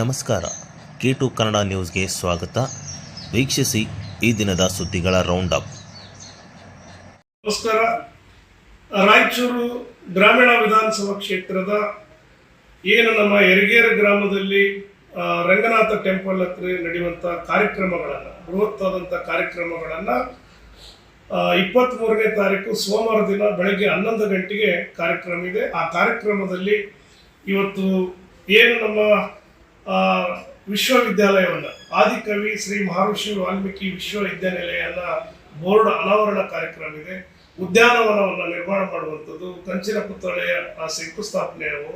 ನಮಸ್ಕಾರ. K to Kannada ನ್ಯೂಸ್ಗೆ ಸ್ವಾಗತ. ವೀಕ್ಷಿಸಿ ಈ ದಿನದ ಸುದ್ದಿಗಳ ರೌಂಡ್ ಅಪ್ ನಮಸ್ಕಾರ. ರಾಯಚೂರು ಗ್ರಾಮೀಣ ವಿಧಾನಸಭಾ ಕ್ಷೇತ್ರದ ಏನು ನಮ್ಮ ಎರಗೇರ ಗ್ರಾಮದಲ್ಲಿ ರಂಗನಾಥ ಟೆಂಪಲ್ ಹತ್ರ ನಡೆಯುವಂಥ ಕಾರ್ಯಕ್ರಮಗಳನ್ನು ಬೃಹತ್ತಾದಂಥ ಕಾರ್ಯಕ್ರಮಗಳನ್ನು ಇಪ್ಪತ್ತ್ಮೂರನೇ ತಾರೀಕು ಸೋಮವಾರ ದಿನ ಬೆಳಗ್ಗೆ ಹನ್ನೊಂದು ಗಂಟೆಗೆ ಕಾರ್ಯಕ್ರಮ ಇದೆ. ಆ ಕಾರ್ಯಕ್ರಮದಲ್ಲಿ ಇವತ್ತು ಏನು ನಮ್ಮ ವಿಶ್ವವಿದ್ಯಾಲಯವನ್ನು. ಆದಿಕವಿ ಶ್ರೀ ಮಹರ್ಷಿ ವಾಲ್ಮೀಕಿ ವಿಶ್ವವಿದ್ಯಾನಿಲಯದ ಬೋರ್ಡ್ ಅನಾವರಣ ಕಾರ್ಯಕ್ರಮ ಇದೆ. ಉದ್ಯಾನವನವನ್ನು ನಿರ್ಮಾಣ ಮಾಡುವಂಥದ್ದು ಕಂಚಿನ ಪುತ್ತಳೆಯ ಆ ಶಂಕುಸ್ಥಾಪನೆಯವು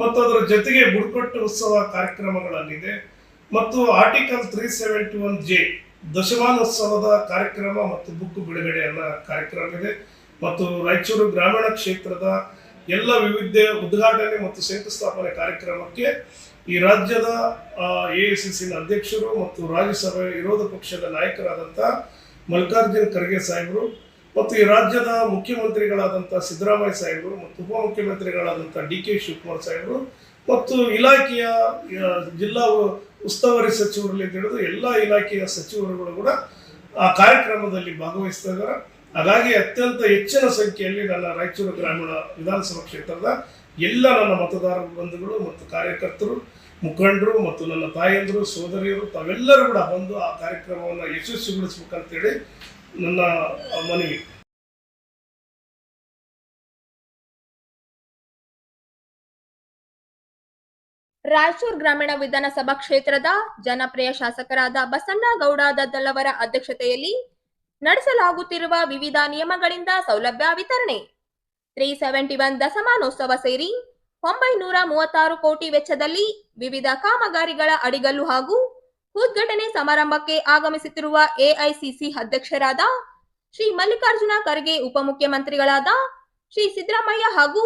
ಮತ್ತು ಅದರ ಜೊತೆಗೆ ಬುಡಕಟ್ಟು ಉತ್ಸವ ಕಾರ್ಯಕ್ರಮಗಳಲ್ಲಿದೆ. ಮತ್ತು article three seventy one J ದಶಮಾನೋತ್ಸವದ ಕಾರ್ಯಕ್ರಮ ಮತ್ತು ಬುಕ್ ಬಿಡುಗಡೆಯನ್ನ ಕಾರ್ಯಕ್ರಮ ಇದೆ. ಮತ್ತು ರಾಯಚೂರು ಗ್ರಾಮೀಣ ಕ್ಷೇತ್ರದ ಎಲ್ಲ ವಿವಿಧ ಉದ್ಘಾಟನೆ ಮತ್ತು ಶಂಕುಸ್ಥಾಪನೆ ಕಾರ್ಯಕ್ರಮಕ್ಕೆ ಈ ರಾಜ್ಯದ ಎ ಐ ಸಿ ಸಿನ ಅಧ್ಯಕ್ಷರು ಮತ್ತು ರಾಜ್ಯಸಭೆ ವಿರೋಧ ಪಕ್ಷದ ನಾಯಕರಾದಂಥ ಮಲ್ಲಿಕಾರ್ಜುನ್ ಖರ್ಗೆ ಸಾಹೇಬರು ಮತ್ತು ಈ ರಾಜ್ಯದ ಮುಖ್ಯಮಂತ್ರಿಗಳಾದಂಥ ಸಿದ್ದರಾಮಯ್ಯ ಸಾಹೇಬರು ಮತ್ತು ಉಪಮುಖ್ಯಮಂತ್ರಿಗಳಾದಂಥ ಡಿ ಕೆ ಶಿವಕುಮಾರ್ ಸಾಹೇಬರು ಮತ್ತು ಇಲಾಖೆಯ ಜಿಲ್ಲಾ ಉಸ್ತುವಾರಿ ಸಚಿವರಲ್ಲಿ ಹಿಡಿದು ಎಲ್ಲ ಇಲಾಖೆಯ ಸಚಿವರುಗಳು ಕೂಡ ಆ ಕಾರ್ಯಕ್ರಮದಲ್ಲಿ ಭಾಗವಹಿಸ್ತಾ ಇದ್ದಾರೆ. ಹಾಗಾಗಿ ಅತ್ಯಂತ ಹೆಚ್ಚಿನ ಸಂಖ್ಯೆಯಲ್ಲಿ ನನ್ನ ರಾಯಚೂರು ಗ್ರಾಮೀಣ ವಿಧಾನಸಭಾ ಕ್ಷೇತ್ರದ ಎಲ್ಲ ನನ್ನ ಮತದಾರ ಬಂಧುಗಳು ಮತ್ತು ಕಾರ್ಯಕರ್ತರು, ಮುಖಂಡರು ಮತ್ತು ನನ್ನ ತಾಯಂದರು, ಸೋದರಿಯರು, ತಾವೆಲ್ಲರೂ ಕೂಡ ಬಂದು ಆ ಕಾರ್ಯಕ್ರಮವನ್ನು ಯಶಸ್ವಿಗೊಳಿಸ್ಬೇಕಂತೇಳಿ ನನ್ನ ಮನವಿ. ರಾಯಚೂರು ಗ್ರಾಮೀಣ ವಿಧಾನಸಭಾ ಕ್ಷೇತ್ರದ ಜನಪ್ರಿಯ ಶಾಸಕರಾದ ಬಸಣ್ಣಗೌಡ ದದ್ದಲವರ ಅಧ್ಯಕ್ಷತೆಯಲ್ಲಿ ನಡೆಸಲಾಗುತ್ತಿರುವ ವಿವಿಧ ನಿಯಮಗಳಿಂದ ಸೌಲಭ್ಯ ವಿತರಣೆ. ತ್ರೀ ಸೆವೆಂಟಿ ಒನ್ ದಶಮಾನೋತ್ಸವ ಸೇರಿ ಒಂಬೈನೂರ ಮೂವತ್ತಾರು ಕೋಟಿ ವೆಚ್ಚದಲ್ಲಿ ವಿವಿಧ ಕಾಮಗಾರಿಗಳ ಅಡಿಗಲ್ಲು ಹಾಗೂ ಉದ್ಘಾಟನೆ ಸಮಾರಂಭಕ್ಕೆ ಆಗಮಿಸುತ್ತಿರುವ ಎಐಸಿಸಿ ಅಧ್ಯಕ್ಷರಾದ ಶ್ರೀ ಮಲ್ಲಿಕಾರ್ಜುನ ಖರ್ಗೆ ಉಪಮುಖ್ಯಮಂತ್ರಿಗಳಾದ ಶ್ರೀ ಸಿದ್ದರಾಮಯ್ಯ ಹಾಗೂ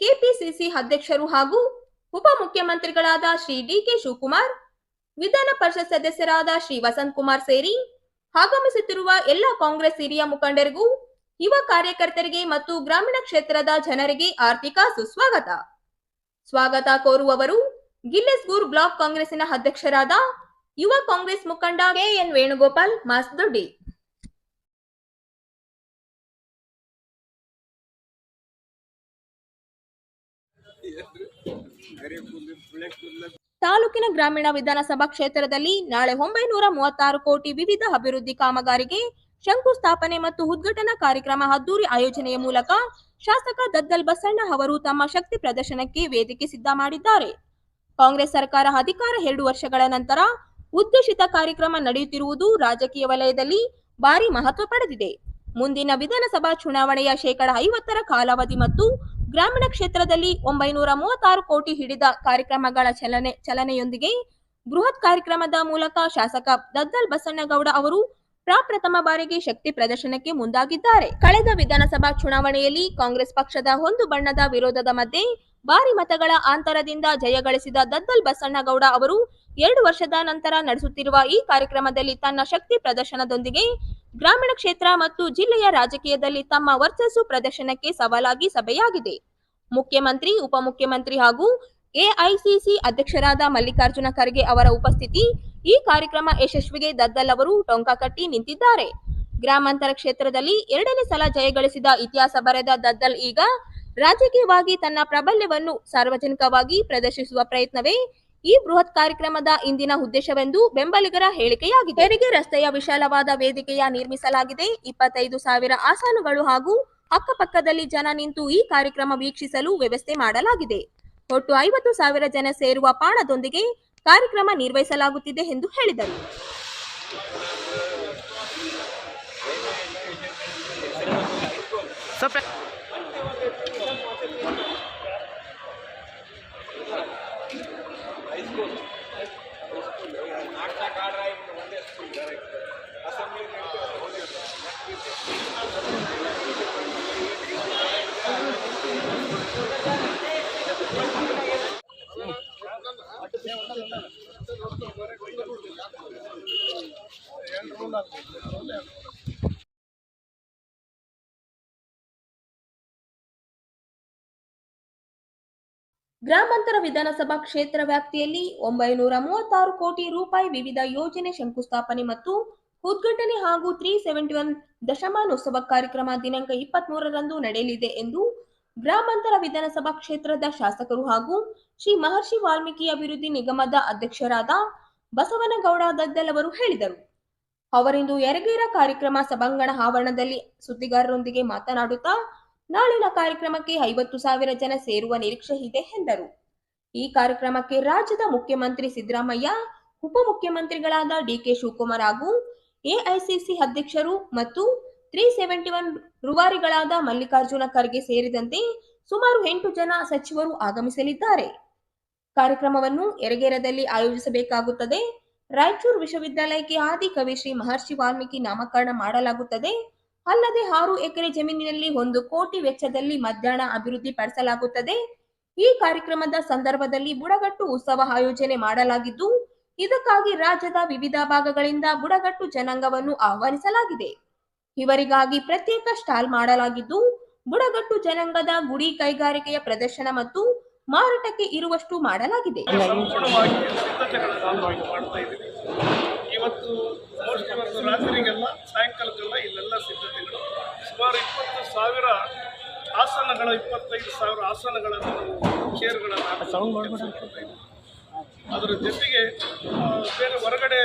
ಕೆಪಿಸಿಸಿ ಅಧ್ಯಕ್ಷರು ಹಾಗೂ ಉಪಮುಖ್ಯಮಂತ್ರಿಗಳಾದ ಶ್ರೀ ಡಿಕೆ ಶಿವಕುಮಾರ್, ವಿಧಾನ ಪರಿಷತ್ ಸದಸ್ಯರಾದ ಶ್ರೀ ವಸಂತ್ ಕುಮಾರ್ ಸೇರಿ ಆಗಮಿಸುತ್ತಿರುವ ಎಲ್ಲ ಕಾಂಗ್ರೆಸ್ ಹಿರಿಯ ಮುಖಂಡರಿಗೂ ಯುವ ಕಾರ್ಯಕರ್ತರಿಗೆ ಮತ್ತು ಗ್ರಾಮೀಣ ಕ್ಷೇತ್ರದ ಜನರಿಗೆ ಆರ್ಥಿಕ ಸುಸ್ವಾಗತ. ಸ್ವಾಗತ ಕೋರುವವರು ಗಿಲ್ಲೆಸ್ಗೂರ್ ಬ್ಲಾಕ್ ಕಾಂಗ್ರೆಸ್ಸಿನ ಅಧ್ಯಕ್ಷರಾದ ಯುವ ಕಾಂಗ್ರೆಸ್ ಮುಖಂಡ ಕೆಎನ್ ವೇಣುಗೋಪಾಲ್, ಮಾಸ್ದೊಡ್ಡಿ. ತಾಲೂಕಿನ ಗ್ರಾಮೀಣ ವಿಧಾನಸಭಾ ಕ್ಷೇತ್ರದಲ್ಲಿ ನಾಳೆ ಒಂಬೈನೂರ ಮೂವತ್ತಾರು ಕೋಟಿ ವಿವಿಧ ಅಭಿವೃದ್ಧಿ ಕಾಮಗಾರಿಗೆ ಶಂಕುಸ್ಥಾಪನೆ ಮತ್ತು ಉದ್ಘಾಟನಾ ಕಾರ್ಯಕ್ರಮ ಅದ್ದೂರಿ ಆಯೋಜನೆಯ ಮೂಲಕ ಶಾಸಕ ದದ್ದಲ್ ಬಸಣ್ಣ ಅವರು ತಮ್ಮ ಶಕ್ತಿ ಪ್ರದರ್ಶನಕ್ಕೆ ವೇದಿಕೆ ಸಿದ್ಧ ಮಾಡಿದ್ದಾರೆ. ಕಾಂಗ್ರೆಸ್ ಸರ್ಕಾರ ಅಧಿಕಾರ ಎರಡು ವರ್ಷಗಳ ನಂತರ ಉದ್ದೇಶಿತ ಕಾರ್ಯಕ್ರಮ ನಡೆಯುತ್ತಿರುವುದು ರಾಜಕೀಯ ವಲಯದಲ್ಲಿ ಭಾರಿ ಮಹತ್ವ ಪಡೆದಿದೆ. ಮುಂದಿನ ವಿಧಾನಸಭಾ ಚುನಾವಣೆಯ ಶೇಕಡ ಐವತ್ತರ ಕಾಲಾವಧಿ ಮತ್ತು ಗ್ರಾಮೀಣ ಕ್ಷೇತ್ರದಲ್ಲಿ ಒಂಬೈನೂರ ಮೂವತ್ತಾರು ಕೋಟಿ ಹಿಡಿದ ಕಾರ್ಯಕ್ರಮಗಳ ಚಲನೆ, ಚಲನೆಯೊಂದಿಗೆ ಬೃಹತ್ ಕಾರ್ಯಕ್ರಮದ ಮೂಲಕ ಶಾಸಕ ದದ್ದಲ್ ಬಸಣ್ಣಗೌಡ ಅವರು ಪ್ರಪ್ರಥಮ ಬಾರಿಗೆ ಶಕ್ತಿ ಪ್ರದರ್ಶನಕ್ಕೆ ಮುಂದಾಗಿದ್ದಾರೆ. ಕಳೆದ ವಿಧಾನಸಭಾ ಚುನಾವಣೆಯಲ್ಲಿ ಕಾಂಗ್ರೆಸ್ ಪಕ್ಷದ ಒಂದು ಬಣ್ಣದ ವಿರೋಧದ ಮಧ್ಯೆ ಭಾರಿ ಮತಗಳ ಅಂತರದಿಂದ ಜಯಗಳಿಸಿದ ದದ್ದಲ್ ಬಸಣ್ಣಗೌಡ ಅವರು ಎರಡು ವರ್ಷದ ನಂತರ ನಡೆಸುತ್ತಿರುವ ಈ ಕಾರ್ಯಕ್ರಮದಲ್ಲಿ ತನ್ನ ಶಕ್ತಿ ಪ್ರದರ್ಶನದೊಂದಿಗೆ ಗ್ರಾಮೀಣ ಕ್ಷೇತ್ರ ಮತ್ತು ಜಿಲ್ಲೆಯ ರಾಜಕೀಯದಲ್ಲಿ ತಮ್ಮ ವರ್ಚಸ್ಸು ಪ್ರದರ್ಶನಕ್ಕೆ ಸವಾಲಾಗಿ ಸಭೆಯಾಗಿದೆ. ಮುಖ್ಯಮಂತ್ರಿ, ಉಪಮುಖ್ಯಮಂತ್ರಿ ಹಾಗೂ ಎಐಸಿಸಿ ಅಧ್ಯಕ್ಷರಾದ ಮಲ್ಲಿಕಾರ್ಜುನ ಖರ್ಗೆ ಅವರ ಉಪಸ್ಥಿತಿ ಈ ಕಾರ್ಯಕ್ರಮ ಯಶಸ್ವಿಗೆ ದದ್ದಲ್ ಅವರು ಟೊಂಕ ಕಟ್ಟಿ ನಿಂತಿದ್ದಾರೆ. ಗ್ರಾಮಾಂತರ ಕ್ಷೇತ್ರದಲ್ಲಿ ಎರಡನೇ ಸಲ ಜಯಗಳಿಸಿದ ಇತಿಹಾಸ ಬರೆದ ದದ್ದಲ್ ಈಗ ರಾಜಕೀಯವಾಗಿ ತನ್ನ ಪ್ರಾಬಲ್ಯವನ್ನು ಸಾರ್ವಜನಿಕವಾಗಿ ಪ್ರದರ್ಶಿಸುವ ಪ್ರಯತ್ನವೇ ಈ ಬೃಹತ್ ಕಾರ್ಯಕ್ರಮದ ಇಂದಿನ ಉದ್ದೇಶವೆಂದು ಬೆಂಬಲಿಗರ ಹೇಳಿಕೆಯಾಗಿದೆ. ಹೆರಿಗೆ ರಸ್ತೆಯ ವಿಶಾಲವಾದ ವೇದಿಕೆಯ ನಿರ್ಮಿಸಲಾಗಿದೆ. ಇಪ್ಪತ್ತೈದು ಸಾವಿರ ಆಸನಗಳು ಹಾಗೂ ಅಕ್ಕಪಕ್ಕದಲ್ಲಿ ಜನ ನಿಂತು ಈ ಕಾರ್ಯಕ್ರಮ ವೀಕ್ಷಿಸಲು ವ್ಯವಸ್ಥೆ ಮಾಡಲಾಗಿದೆ. ಒಟ್ಟು ಐವತ್ತು ಸಾವಿರ ಜನ ಸೇರುವ ಪಾಣದೊಂದಿಗೆ ಕಾರ್ಯಕ್ರಮ ನಿರ್ವಹಿಸಲಾಗುತ್ತಿದೆ ಎಂದು ಹೇಳಿದರು. ಗ್ರಾಮಾಂತರ ವಿಧಾನಸಭಾ ಕ್ಷೇತ್ರ ವ್ಯಾಪ್ತಿಯಲ್ಲಿ ಒಂಬೈನೂರ ಮೂವತ್ತಾರು ಕೋಟಿ ರೂಪಾಯಿ ವಿವಿಧ ಯೋಜನೆ ಶಂಕುಸ್ಥಾಪನೆ ಮತ್ತು ಉದ್ಘಾಟನೆ ಹಾಗೂ ತ್ರೀ ಸೆವೆಂಟಿ ಒನ್ ದಶಮಾನೋತ್ಸವ ಕಾರ್ಯಕ್ರಮ ದಿನಾಂಕ ಇಪ್ಪತ್ತ್ ಮೂರರಂದು ನಡೆಯಲಿದೆ ಎಂದು ಗ್ರಾಮಾಂತರ ವಿಧಾನಸಭಾ ಕ್ಷೇತ್ರದ ಶಾಸಕರು ಹಾಗೂ ಶ್ರೀ ಮಹರ್ಷಿ ವಾಲ್ಮೀಕಿ ಅಭಿವೃದ್ಧಿ ನಿಗಮದ ಅಧ್ಯಕ್ಷರಾದ ಬಸವನಗೌಡ ದದ್ದಲ್ ಅವರು ಹೇಳಿದರು. ಅವರಿಂದು ಎರಗೇರ ಕಾರ್ಯಕ್ರಮ ಸಭಾಂಗಣ ಆವರಣದಲ್ಲಿ ಸುದ್ದಿಗಾರರೊಂದಿಗೆ ಮಾತನಾಡುತ್ತಾ, ನಾಳಿನ ಕಾರ್ಯಕ್ರಮಕ್ಕೆ ಐವತ್ತು ಸಾವಿರ ಜನ ಸೇರುವ ನಿರೀಕ್ಷೆ ಇದೆ ಎಂದರು. ಈ ಕಾರ್ಯಕ್ರಮಕ್ಕೆ ರಾಜ್ಯದ ಮುಖ್ಯಮಂತ್ರಿ ಸಿದ್ದರಾಮಯ್ಯ ಉಪಮುಖ್ಯಮಂತ್ರಿಗಳಾದ ಡಿಕೆ ಶಿವಕುಮಾರ್ ಹಾಗೂ ಎಐಸಿಸಿ ಅಧ್ಯಕ್ಷರು ಮತ್ತು ತ್ರೀ ಸೆವೆಂಟಿ ಒನ್ ರೂವಾರಿಗಳಾದ ಮಲ್ಲಿಕಾರ್ಜುನ ಖರ್ಗೆ ಸೇರಿದಂತೆ ಸುಮಾರು ಎಂಟು ಜನ ಸಚಿವರು ಆಗಮಿಸಲಿದ್ದಾರೆ. ಕಾರ್ಯಕ್ರಮವನ್ನು ಯರಗೇರದಲ್ಲಿ ಆಯೋಜಿಸಬೇಕಾಗುತ್ತದೆ. ರಾಯಚೂರು ವಿಶ್ವವಿದ್ಯಾಲಯಕ್ಕೆ ಆದಿ ಕವಿ ಶ್ರೀ ಮಹರ್ಷಿ ವಾಲ್ಮೀಕಿ ನಾಮಕರಣ ಮಾಡಲಾಗುತ್ತದೆ. ಅಲ್ಲದೆ ಆರು ಎಕರೆ ಜಮೀನಿನಲ್ಲಿ ಒಂದು ಕೋಟಿ ವೆಚ್ಚದಲ್ಲಿ ಮಧ್ಯಾಹ್ನ ಅಭಿವೃದ್ಧಿ ಪಡಿಸಲಾಗುತ್ತದೆ ಈ ಕಾರ್ಯಕ್ರಮದ ಸಂದರ್ಭದಲ್ಲಿ ಬುಡಗಟ್ಟು ಉತ್ಸವ ಆಯೋಜನೆ ಮಾಡಲಾಗಿದ್ದು, ಇದಕ್ಕಾಗಿ ರಾಜ್ಯದ ವಿವಿಧ ಭಾಗಗಳಿಂದ ಬುಡಗಟ್ಟು ಜನಾಂಗವನ್ನು ಆಹ್ವಾನಿಸಲಾಗಿದೆ. ಇವರಿಗಾಗಿ ಪ್ರತ್ಯೇಕ ಸ್ಟಾಲ್ ಮಾಡಲಾಗಿದ್ದು ಬುಡಗಟ್ಟು ಜನಾಂಗದ ಗುಡಿ ಕೈಗಾರಿಕೆಯ ಪ್ರದರ್ಶನ ಮತ್ತು ಮಾರಾಟಕ್ಕೆ ಇರುವಷ್ಟು ಮಾಡಲಾಗಿದೆ. ಇವತ್ತು ಇಲ್ಲೆಲ್ಲ ಸಿದ್ಧತೆಗಳು. ಸುಮಾರು ಇಪ್ಪತ್ತು ಸಾವಿರ ಆಸನಗಳ ಇಪ್ಪತ್ತೈದು ಸಾವಿರ ಆಸನಗಳನ್ನು ನಾವು ಚೇರ್ಗಳನ್ನು ಅದರ ಜೊತೆಗೆ ಬೇರೆ ಹೊರಗಡೆ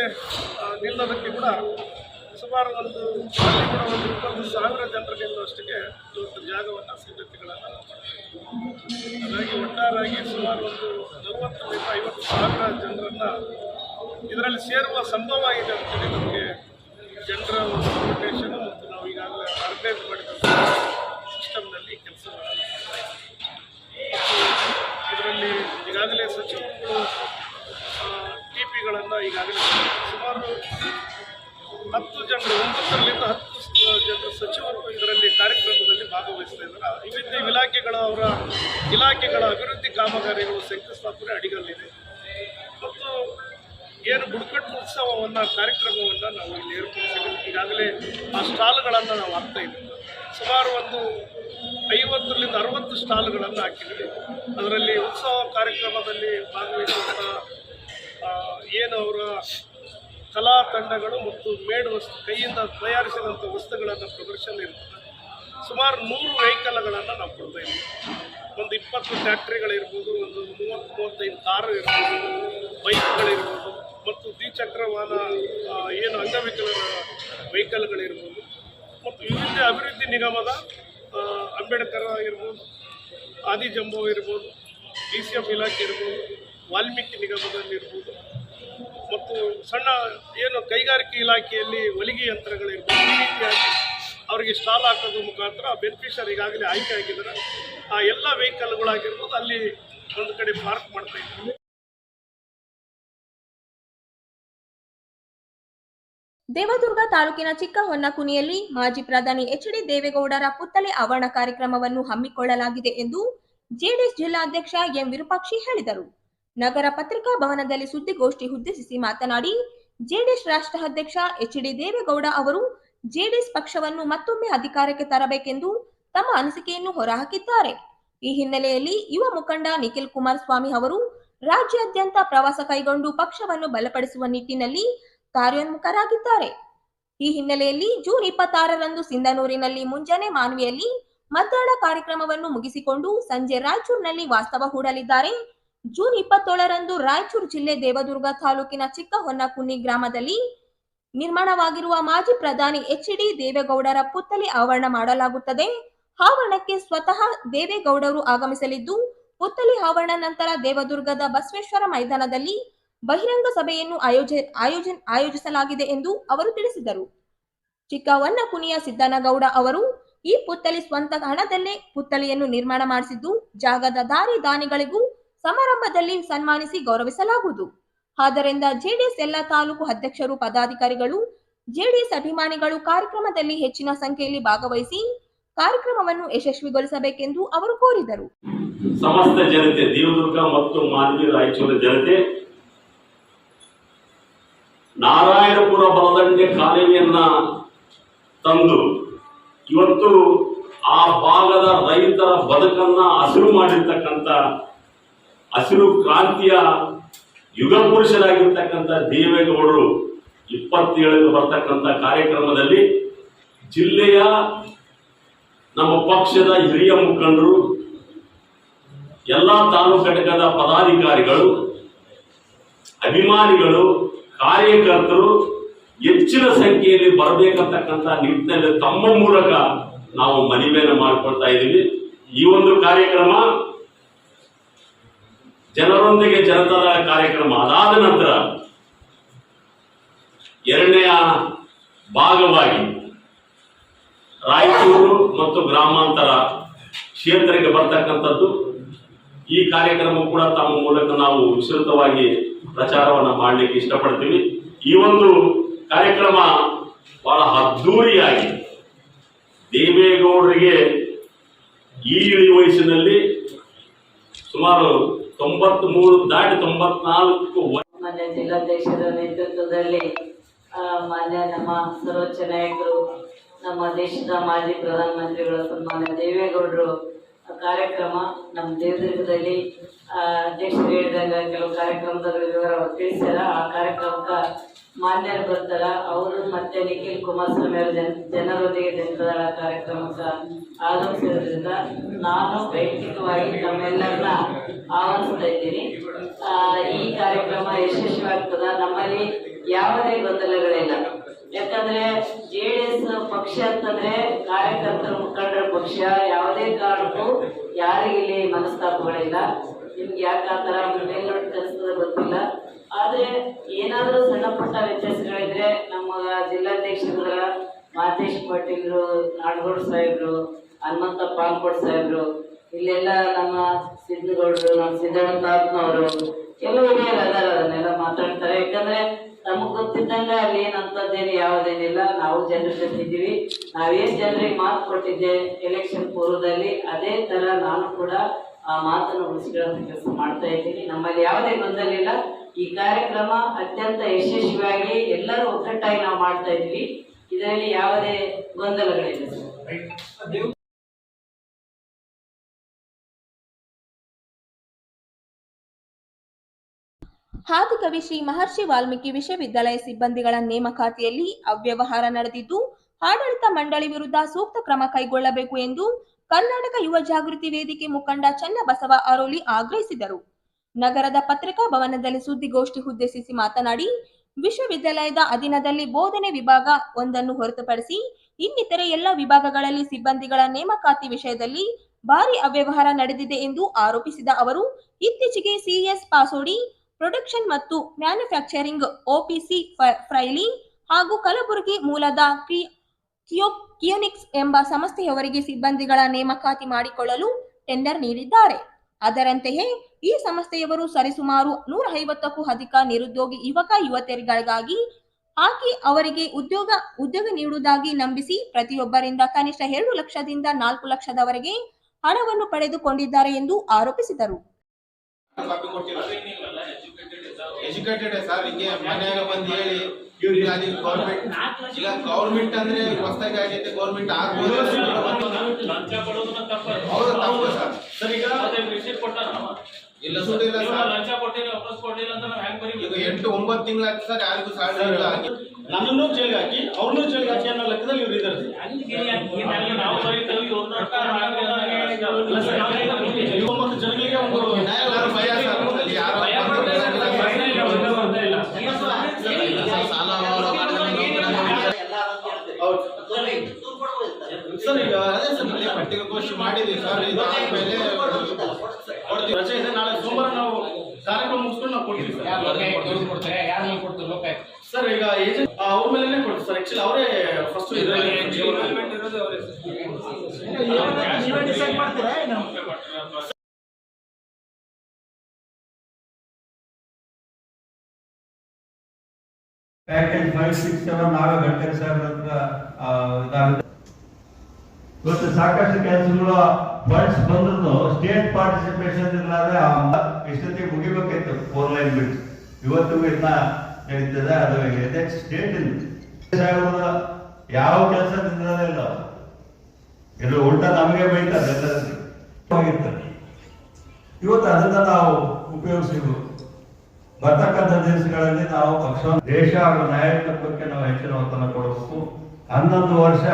ನಿಲ್ಲೋದಕ್ಕೆ ಕೂಡ ಸುಮಾರು ಒಂದು ಕೂಡ ಒಂದು ಇಪ್ಪತ್ತು ಸಾವಿರ ಜನರಿಗೆ ನಿಲ್ಲುವಷ್ಟಕ್ಕೆ ಇವತ್ತು ಜಾಗವನ್ನು ಸಿದ್ಧತೆಗಳನ್ನು ನಾವು. ಹಾಗಾಗಿ ಒಟ್ಟಾರಾಗಿ ಸುಮಾರು ಒಂದು ನಲವತ್ತರಿಂದ ಐವತ್ತು ಸಾವಿರ ಜನರನ್ನು ಇದರಲ್ಲಿ ಸೇರುವ ಸಂಭವ ಇದೆ ಅಂತೇಳಿ ನಮಗೆ ಜನರ ಒಂದು ಇನ್ವಿಟೇಷನ್ ಮತ್ತು ನಾವು ಈಗಾಗಲೇ ಆರ್ಗನೈಸ್ ಮಾಡಿದಂಥ ಸಿಸ್ಟಮ್ನಲ್ಲಿ ಕೆಲಸ ಇದರಲ್ಲಿ ಈಗಾಗಲೇ ಸಚಿವರುಗಳು ಟಿ ಪಿಗಳನ್ನು ಈಗಾಗಲೇ ಸುಮಾರು ಹತ್ತು ಜನರು, ಒಂಬತ್ತರಲ್ಲಿಂದ ಹತ್ತು ಜನರು ಸಚಿವರು ಇದರಲ್ಲಿ ಕಾರ್ಯಕ್ರಮದಲ್ಲಿ ಭಾಗವಹಿಸ್ತಾ ಇದ್ದಾರೆ. ವಿವಿಧ ಇಲಾಖೆಗಳ ಅವರ ಇಲಾಖೆಗಳ ಅಭಿವೃದ್ಧಿ ಕಾಮಗಾರಿಗಳು ಶಂಕುಸ್ಥಾಪನೆ ಅಡಿಗಲ್ಲಿದೆ. ಮತ್ತು ಏನು ಬುಡಕಟ್ಟು ಉತ್ಸವವನ್ನು, ಕಾರ್ಯಕ್ರಮವನ್ನು ನಾವು ಇಲ್ಲಿ ಏರ್ಪಡಿಸಿದ್ದೀವಿ. ಈಗಾಗಲೇ ಆ ಸ್ಟಾಲ್ಗಳನ್ನು ನಾವು ಹಾಕ್ತಾ ಇದ್ದೀವಿ. ಸುಮಾರು ಒಂದು ಐವತ್ತರಿಂದ ಅರವತ್ತು ಸ್ಟಾಲ್ಗಳನ್ನು ಹಾಕಿದ್ದೀವಿ. ಅದರಲ್ಲಿ ಉತ್ಸವ ಕಾರ್ಯಕ್ರಮದಲ್ಲಿ ಭಾಗವಹಿಸುವಂಥ ಏನು ಅವರ ಕಲಾ ತಂಡಗಳು ಮತ್ತು ಮೇಡ್ ವಸ್ತು ಕೈಯಿಂದ ತಯಾರಿಸಿದಂಥ ವಸ್ತುಗಳನ್ನು ಪ್ರದರ್ಶನ ಇರ್ತದೆ. ಸುಮಾರು ನೂರು ವೆಹಿಕಲ್ಗಳನ್ನು ನಾವು ಕೊಡ್ತಾ ಇದ್ದೀವಿ. ಒಂದು ಇಪ್ಪತ್ತು ಫ್ಯಾಕ್ಟ್ರಿಗಳಿರ್ಬೋದು, ಒಂದು ಮೂವತ್ತು, ಮೂವತ್ತೈದು ಕಾರು ಇರ್ಬೋದು, ಬೈಕ್ಗಳಿರ್ಬೋದು ಮತ್ತು ದ್ವಿಚಕ್ರ ವಾಹನ ಏನು ಅಂಗವಿಕಲರ ವೆಹಿಕಲ್ಗಳಿರ್ಬೋದು ಮತ್ತು ವಿವಿಧ ಅಭಿವೃದ್ಧಿ ನಿಗಮದ ಅಂಬೇಡ್ಕರ್ ಆಗಿರ್ಬೋದು, ಆದಿಜಂಬೋ ಇರ್ಬೋದು ಡಿ ಸಿ ಎಫ್ ಇಲಾಖೆ ಇರ್ಬೋದು, ವಾಲ್ಮೀಕಿ ನಿಗಮದಲ್ಲಿರ್ಬೋದು ಮತ್ತು ಸಣ್ಣ ಏನು ಕೈಗಾರಿಕೆ ಇಲಾಖೆಯಲ್ಲಿ ಹೊಲಿಗೆ ಯಂತ್ರಗಳಿರ್ಬೋದು ಈ ರೀತಿಯಾಗಿ ಅವರಿಗೆ ಸ್ಟಾಲ್ ಹಾಕೋದ್ರ ಮುಖಾಂತರ ಬೆನಿಫಿಷರ್ ಈಗಾಗಲೇ ಆಯ್ಕೆ ಆಗಿದ್ದಾರೆ. ಆ ಎಲ್ಲ ವೆಹಿಕಲ್ಗಳಾಗಿರ್ಬೋದು ಅಲ್ಲಿ ಒಂದು ಕಡೆ ಪಾರ್ಕ್ ಮಾಡ್ತಾ ಇದ್ದೀವಿ ದೇವದುರ್ಗ ತಾಲೂಕಿನ ಚಿಕ್ಕ ಹೊನ್ನಕುನಿಯಲ್ಲಿ ಮಾಜಿ ಪ್ರಧಾನಿ ಎಚ್ ಡಿ ದೇವೇಗೌಡರ ಪುತ್ತಲೆ ಆವರಣ ಕಾರ್ಯಕ್ರಮವನ್ನು ಹಮ್ಮಿಕೊಳ್ಳಲಾಗಿದೆ ಎಂದು ಜೆಡಿಎಸ್ ಜಿಲ್ಲಾಧ್ಯಕ್ಷ ಎಂ ವಿರೂಪಾಕ್ಷಿ ಹೇಳಿದರು. ನಗರ ಪತ್ರಿಕಾ ಭವನದಲ್ಲಿ ಸುದ್ದಿಗೋಷ್ಠಿ ಉದ್ದೇಶಿಸಿ ಮಾತನಾಡಿ, ಜೆಡಿಎಸ್ ರಾಷ್ಟ್ರ ಅಧ್ಯಕ್ಷ ಎಚ್ ಡಿ ದೇವೇಗೌಡ ಅವರು ಜೆಡಿಎಸ್ ಪಕ್ಷವನ್ನು ಮತ್ತೊಮ್ಮೆ ಅಧಿಕಾರಕ್ಕೆ ತರಬೇಕೆಂದು ತಮ್ಮ ಅನಿಸಿಕೆಯನ್ನು ಹೊರಹಾಕಿದ್ದಾರೆ. ಈ ಹಿನ್ನೆಲೆಯಲ್ಲಿ ಯುವ ಮುಖಂಡ ನಿಖಿಲ್ ಕುಮಾರಸ್ವಾಮಿ ಅವರು ರಾಜ್ಯಾದ್ಯಂತ ಪ್ರವಾಸ ಕೈಗೊಂಡು ಪಕ್ಷವನ್ನು ಬಲಪಡಿಸುವ ನಿಟ್ಟಿನಲ್ಲಿ ಕಾರ್ಯೋನ್ಮುಖರಾಗಿದ್ದಾರೆ. ಈ ಹಿನ್ನೆಲೆಯಲ್ಲಿ ಜೂನ್ ಇಪ್ಪತ್ತಾರರಂದು ಸಿಂಧನೂರಿನಲ್ಲಿ ಮುಂಜಾನೆ ಮಾನ್ವಿಯಲ್ಲಿ ಮತದಾನ ಕಾರ್ಯಕ್ರಮವನ್ನು ಮುಗಿಸಿಕೊಂಡು ಸಂಜೆ ರಾಯಚೂರಿನಲ್ಲಿ ವಾಸ್ತವ ಹೂಡಲಿದ್ದಾರೆ. ಜೂನ್ ಇಪ್ಪತ್ತೇಳರಂದು ರಾಯಚೂರು ಜಿಲ್ಲೆ ದೇವದುರ್ಗ ತಾಲೂಕಿನ ಚಿಕ್ಕ ಹೊನ್ನಕುನ್ನಿ ಗ್ರಾಮದಲ್ಲಿ ನಿರ್ಮಾಣವಾಗಿರುವ ಮಾಜಿ ಪ್ರಧಾನಿ ಎಚ್ ಡಿ ದೇವೇಗೌಡರ ಪುತ್ತಲಿ ಆವರಣ ಮಾಡಲಾಗುತ್ತದೆ. ಆವರಣಕ್ಕೆ ಸ್ವತಃ ದೇವೇಗೌಡರು ಆಗಮಿಸಲಿದ್ದು ಪುತ್ತಲಿ ಆವರಣ ನಂತರ ದೇವದುರ್ಗದ ಬಸವೇಶ್ವರ ಮೈದಾನದಲ್ಲಿ ಬಹಿರಂಗ ಸಭೆಯನ್ನು ಆಯೋಜ ಆಯೋಜ, ಆಯೋಜಿಸಲಾಗಿದೆ ಎಂದು ಅವರು ತಿಳಿಸಿದರು. ಚಿಕ್ಕವನ್ನಕುನಿಯ ಸಿದ್ದನಗೌಡ ಅವರು ಈ ಪುತ್ತಲಿ ಸ್ವಂತ ಹಣದಲ್ಲೇ ಪುತ್ತಲಿಯನ್ನು ನಿರ್ಮಾಣ ಮಾಡಿಸಿದ್ದು, ಜಾಗದ ದಾರಿ ದಾನಿಗಳಿಗೂ ಸಮಾರಂಭದಲ್ಲಿ ಸನ್ಮಾನಿಸಿ ಗೌರವಿಸಲಾಗುವುದು. ಆದ್ದರಿಂದ ಜೆಡಿಎಸ್ ಎಲ್ಲ ತಾಲೂಕು ಅಧ್ಯಕ್ಷರು, ಪದಾಧಿಕಾರಿಗಳು, ಜೆಡಿಎಸ್ ಅಭಿಮಾನಿಗಳು ಕಾರ್ಯಕ್ರಮದಲ್ಲಿ ಹೆಚ್ಚಿನ ಸಂಖ್ಯೆಯಲ್ಲಿ ಭಾಗವಹಿಸಿ ಕಾರ್ಯಕ್ರಮವನ್ನು ಯಶಸ್ವಿಗೊಳಿಸಬೇಕೆಂದು ಅವರು ಕೋರಿದರು. ಸಮಸ್ತ ಜನತೆ, ದೇವದುರ್ಗ ಮತ್ತು ಮಾನ್ವಿ ರಾಯಚೂರು ಜನತೆ, ನಾರಾಯಣಪುರ ಬಲದಂಡೆ ಕಾಲುವೆಯನ್ನ ತಂದು ಇವತ್ತು ಆ ಭಾಗದ ರೈತರ ಬದುಕನ್ನ ಹಸಿರು ಮಾಡಿರ್ತಕ್ಕಂಥ ಹಸಿರು ಕ್ರಾಂತಿಯ ಯುಗ ಪುರುಷರಾಗಿರ್ತಕ್ಕಂಥ ದೇವೇಗೌಡರು ಇಪ್ಪತ್ತೇಳಕ್ಕೆ ಬರ್ತಕ್ಕಂಥ ಕಾರ್ಯಕ್ರಮದಲ್ಲಿ ಜಿಲ್ಲೆಯ ನಮ್ಮ ಪಕ್ಷದ ಹಿರಿಯ ಮುಖಂಡರು, ಎಲ್ಲ ತಾಲೂಕು ಘಟಕದ ಪದಾಧಿಕಾರಿಗಳು, ಅಭಿಮಾನಿಗಳು, ಕಾರ್ಯಕರ್ತರು ಹೆಚ್ಚಿನ ಸಂಖ್ಯೆಯಲ್ಲಿ ಬರಬೇಕಂತಕ್ಕಂಥ ನಿಟ್ಟಿನಲ್ಲಿ ತಮ್ಮ ಮೂಲಕ ನಾವು ಮನವಿಯನ್ನು ಮಾಡ್ಕೊಳ್ತಾ ಇದ್ದೀವಿ. ಈ ಒಂದು ಕಾರ್ಯಕ್ರಮ ಜನರೊಂದಿಗೆ ಜನತಾದ ಕಾರ್ಯಕ್ರಮ ಅದಾದ ನಂತರ ಎರಡನೆಯ ಭಾಗವಾಗಿ ರಾಯಚೂರು ಮತ್ತು ಗ್ರಾಮಾಂತರ ಕ್ಷೇತ್ರಕ್ಕೆ ಬರ್ತಕ್ಕಂಥದ್ದು. ಈ ಕಾರ್ಯಕ್ರಮ ಕೂಡ ತಮ್ಮ ಮೂಲಕ ನಾವು ವಿಸ್ತೃತವಾಗಿ ಪ್ರಚಾರವನ್ನು ಮಾಡಲಿಕ್ಕೆ ಇಷ್ಟಪಡ್ತೀವಿ. ಈ ಒಂದು ಕಾರ್ಯಕ್ರಮ ಬಹಳ ಅದ್ದೂರಿಯಾಗಿ ದೇವೇಗೌಡರಿಗೆ ಈ ಇಳಿ ವಯಸ್ಸಿನಲ್ಲಿ ಸುಮಾರು ತೊಂಬತ್ತ್ ಮೂರು ದಾಟಿ ತೊಂಬತ್ನಾಲ್ಕು ಮಾನ್ಯ ಜಿಲ್ಲಾಧ್ಯಕ್ಷರ ನೇತೃತ್ವದಲ್ಲಿ ಮಾನ್ಯ ನಮ್ಮ ಸರ್ವೋಚ್ಚ ನಾಯಕರು, ನಮ್ಮ ದೇಶದ ಮಾಜಿ ಪ್ರಧಾನಮಂತ್ರಿಗಳು ಸನ್ಮಾನ್ಯ ದೇವೇಗೌಡರು ಕಾರ್ಯಕ್ರಮ ನಮ್ಮ ದೇವದುರ್ಗದಲ್ಲಿ ಅಧ್ಯಕ್ಷರು ಹೇಳಿದಾಗ ಕೆಲವು ಕಾರ್ಯಕ್ರಮದ ವಿವರ ತಿಳಿಸ್ಯಾರ. ಆ ಕಾರ್ಯಕ್ರಮಕ್ಕೆ ಮಾನ್ಯರು ಬರ್ತಾರ, ಅವರು ಮತ್ತೆ ನಿಖಿಲ್ ಕುಮಾರಸ್ವಾಮಿ ಅವರು ಜನ ಜನರೊಂದಿಗೆ ಜನಪದ ಕಾರ್ಯಕ್ರಮಕ್ಕೆ ಆಗಮಿಸಿರೋದ್ರಿಂದ ನಾನು ವೈಯಕ್ತಿಕವಾಗಿ ತಮ್ಮೆಲ್ಲರನ್ನ ಆಹ್ವಾನಿಸ್ತಾ ಇದ್ದೀನಿ. ಈ ಕಾರ್ಯಕ್ರಮ ಯಶಸ್ವಿಯಾಗ್ತದ? ನಮ್ಮಲ್ಲಿ ಯಾವುದೇ ಗೊಂದಲಗಳಿಲ್ಲ. ಯಾಕಂದ್ರೆ ಜೆ ಡಿ ಎಸ್ ಪಕ್ಷ ಅಂತಂದ್ರೆ ಕಾರ್ಯಕರ್ತರ ಮುಖಂಡರ ಪಕ್ಷ, ಯಾವುದೇ ಕಾರಣಕ್ಕೂ ಯಾರಿಗಿಲ್ಲಿ ಮನಸ್ತಾಪಗಳಿಲ್ಲ. ನಿಮ್ಗೆ ಯಾಕೆ ಆ ಥರ ಮೇಲ್ನೋಟ ಕಲಿಸ್ತದ ಗೊತ್ತಿಲ್ಲ. ಆದ್ರೆ ಏನಾದರೂ ಸಣ್ಣ ಪುಟ್ಟ ವ್ಯತ್ಯಾಸಗಳಿದ್ರೆ ನಮ್ಮ ಜಿಲ್ಲಾಧ್ಯಕ್ಷರ ಮಾತೇಶ್ ಪಾಟೀಲ್ರು ನಾಡಗೌಡ ಸಾಹೇಬ್ರು, ಹನುಮಂತ ಪಾಲ್ಕೋಡ್ ಸಾಹೇಬ್ರು, ಇಲ್ಲೆಲ್ಲ ನಮ್ಮ ಸಿದ್ದಗೌಡರು ನಮ್ಮ ಸಿದ್ದಣ್ಣ ತಾತ್ನವರು, ಕೆಲವು ಅದನ್ನೆಲ್ಲ ಮಾತಾಡ್ತಾರೆ. ಯಾಕಂದ್ರೆ ನಮಗ್ ಗೊತ್ತಿದ್ದಂಗೆ ಅಲ್ಲಿ ಏನಂತದ್ದೇನು ಯಾವುದೇನಿಲ್ಲ. ನಾವು ಜನರ ಜೊತೆ ಇದ್ದೀವಿ. ಜನರಿಗೆ ಮಾತು ಕೊಟ್ಟಿದ್ದೆ ಎಲೆಕ್ಷನ್ ಪೂರ್ವದಲ್ಲಿ, ಅದೇ ತರ ನಾನು ಕೂಡ ಆ ಮಾತನ್ನು ಉಳಿಸಿಕೊಳ್ಳೋ ಕೆಲಸ ಮಾಡ್ತಾ ಇದ್ದೀನಿ. ನಮ್ಮಲ್ಲಿ ಯಾವುದೇ ಗೊಂದಲ ಇಲ್ಲ. ಈ ಕಾರ್ಯಕ್ರಮ ಅತ್ಯಂತ ಯಶಸ್ವಿಯಾಗಿ ಎಲ್ಲರೂ ಒಗ್ಗಟ್ಟಾಗಿ ನಾವು ಮಾಡ್ತಾ ಇದ್ವಿ ಇದರಲ್ಲಿ ಯಾವುದೇ ಗೊಂದಲಗಳಿಲ್ಲ. ಹಾದಿಕವಿ ಶ್ರೀ ಮಹರ್ಷಿ ವಾಲ್ಮೀಕಿ ವಿಶ್ವವಿದ್ಯಾಲಯ ಸಿಬ್ಬಂದಿಗಳ ನೇಮಕಾತಿಯಲ್ಲಿ ಅವ್ಯವಹಾರ ನಡೆದಿದ್ದು, ಆಡಳಿತ ಮಂಡಳಿ ವಿರುದ್ಧ ಸೂಕ್ತ ಕ್ರಮ ಕೈಗೊಳ್ಳಬೇಕು ಎಂದು ಕರ್ನಾಟಕ ಯುವ ಜಾಗೃತಿ ವೇದಿಕೆ ಮುಖಂಡ ಚನ್ನಬಸವ ಅರೋಲಿ ಆಗ್ರಹಿಸಿದರು. ನಗರದ ಪತ್ರಿಕಾ ಭವನದಲ್ಲಿ ಸುದ್ದಿಗೋಷ್ಠಿ ಉದ್ದೇಶಿಸಿ ಮಾತನಾಡಿ, ವಿಶ್ವವಿದ್ಯಾಲಯದ ಅಧೀನದಲ್ಲಿ ಬೋಧನೆ ವಿಭಾಗ ಒಂದನ್ನು ಹೊರತುಪಡಿಸಿ ಇನ್ನಿತರೆ ಎಲ್ಲ ವಿಭಾಗಗಳಲ್ಲಿ ಸಿಬ್ಬಂದಿಗಳ ನೇಮಕಾತಿ ವಿಷಯದಲ್ಲಿ ಭಾರಿ ಅವ್ಯವಹಾರ ನಡೆದಿದೆ ಎಂದು ಆರೋಪಿಸಿದ ಅವರು, ಇತ್ತೀಚೆಗೆ ಸಿಎಸ್ ಪಾಸೋಡಿ, ಪ್ರೊಡಕ್ಷನ್ ಮತ್ತು ಮ್ಯಾನುಫ್ಯಾಕ್ಚರಿಂಗ್ ಒಪಿಸಿ ಫ್ರೈಲಿ ಹಾಗೂ ಕಲಬುರಗಿ ಮೂಲದ ಕಿಯೋನಿಕ್ಸ್ ಎಂಬ ಸಂಸ್ಥೆಯವರಿಗೆ ಸಿಬ್ಬಂದಿಗಳ ನೇಮಕಾತಿ ಮಾಡಿಕೊಳ್ಳಲು ಟೆಂಡರ್ ನೀಡಿದ್ದಾರೆ. ಅದರಂತೆಯೇ ಈ ಸಂಸ್ಥೆಯವರು ಸರಿಸುಮಾರು ನೂರ ಐವತ್ತಕ್ಕೂ ಅಧಿಕ ನಿರುದ್ಯೋಗಿ ಯುವಕ ಯುವತಿಯರಿಗಾಗಿ ಹಾಕಿ ಅವರಿಗೆ ಉದ್ಯೋಗ ಉದ್ಯೋಗ ನೀಡುವುದಾಗಿ ನಂಬಿಸಿ ಪ್ರತಿಯೊಬ್ಬರಿಂದ ಕನಿಷ್ಠ ಎರಡು ಲಕ್ಷದಿಂದ ನಾಲ್ಕು ಲಕ್ಷದವರೆಗೆ ಹಣವನ್ನು ಪಡೆದುಕೊಂಡಿದ್ದಾರೆ ಎಂದು ಆರೋಪಿಸಿದರು. ಕಾಪಿ ಕೊಟ್ಟಿಲ್ಲ. ಎಜುಕೇಟೆಡ್ ಸರ್ ಹಿಂಗೆ ಮನ್ಯಾಗ ಬಂದು ಹೇಳಿ ಇವ್ರಿಗೆ ಅಲ್ಲಿ ಗೌರ್ಮೆಂಟ್ ಈಗ ಗೌರ್ಮೆಂಟ್ ಅಂದ್ರೆ ಹೊಸದಾಗಿ ಆಗೈತೆ ಗೌರ್ಮೆಂಟ್ ಆಗ್ಬೋದು. ಹೌದು ತಪ್ಪು ಸರ್ ಸರ್ ಈಗ receipt ಕೊಟ್ಟಾರ ಇಲ್ಲ ಸುದ್ದಿಲ್ಲ ಇವಾಗ ಸರ್ ಲಂಚ ಕೊಟ್ಟಿಲ್ಲ ವಾಪಸ್ ಕೊಡ್ಲಿಲ್ಲ ಅಂತ ನಾವು ಹೆಂಗ್ ಈಗ ಬರೀಬೇಕು ಎಂಟು ಒಂಬತ್ತು ತಿಂಗಳಾಯ್ತು ಸರ್ ಯಾರಿಗೂ ಸ್ಯಾಲರಿ ಇಲ್ಲ. ಹಾಕಿ ನನ್ನನ್ನು ಜೈಲಿಗೆ ಹಾಕಿ ಅವ್ರನ್ನೂ ಜೈಲ್ ಹಾಕಿ ಅನ್ನೋ ಲೆಕ್ಕದಲ್ಲಿ ಇವ್ರು ಇದ್ದಾರೆ ನಾವು ಬರೀತೇವೆ ಇವ್ರನ್ನ ಸರ್, ಒಂಬತ್ತು ಜನಗಳಿಗೆ ಒಂದು ಪತ್ರಿಕಾಗೋಷ್ಠಿ ಮಾಡಿದ್ವಿ ಸರ್. ಇದು ಆದ್ಮೇಲೆ ಕೊಡ್ತೀವಿ ರಜೆ ಇದೆ. ನಾಳೆ ಸೋಮವಾರ ನಾವು ಕಾರ್ಯಕ್ರಮ ಮುಗಿಸ್ಕೊಂಡು ನಾವು ಕೊಡ್ತೀವಿ ಸರ್. ಸರ್ ಈಗ ಏಜೆಂಟ್ ಅವ್ರ ಮೇಲೆ ಕೊಡ್ತೀವಿ ಸರ್. ಆಕ್ಚುಲಿ ಅವರೇ first package five six seven ನಾವೇ ಗಂಟೆ ಸರ್. ಹತ್ರ ಆ, ಇದಾಗುತ್ತೆ. ಇವತ್ತು ಸಾಕಷ್ಟು ಕೆಲಸಗಳು ಫಂಡ್ಸ್ ಬಂದ್ರು ಸ್ಟೇಟ್ ಪಾರ್ಟಿಸಿಪೇಷನ್ ಇಲ್ಲಾದ್ರೆ ಇಷ್ಟೊತ್ತಿಗೆ ಮುಗಿಬೇಕಿತ್ತು ಫೋರ್ ಲೈನ್ ಬಿಟ್ ಇವತ್ತು ಇದನ್ನ ನಡೀತದೆ ಅದು ನೆಕ್ಸ್ಟ್ ಸ್ಟೇಟ್ ಇಲ್ಲ ಯಾವ ಕೆಲಸ ನಿಂದ್ರದೇ ಇಲ್ಲ. ಇದು ಉಲ್ಟಾ ನಮಗೆ ಬೈತಾರೆ ಇವತ್ತು ಅದನ್ನ ನಾವು ಉಪಯೋಗಿಸಿದ್ವು ಬರ್ತಕ್ಕಂಥ ದಿವಸಗಳಲ್ಲಿ ನಾವು ಪಕ್ಷ ದೇಶ ಹಾಗೂ ನಾಯಕತ್ವಕ್ಕೆ ನಾವು ಹೆಚ್ಚಿನ ಒತ್ತನ್ನು ಕೊಡಬೇಕು. ಹನ್ನೊಂದು ವರ್ಷ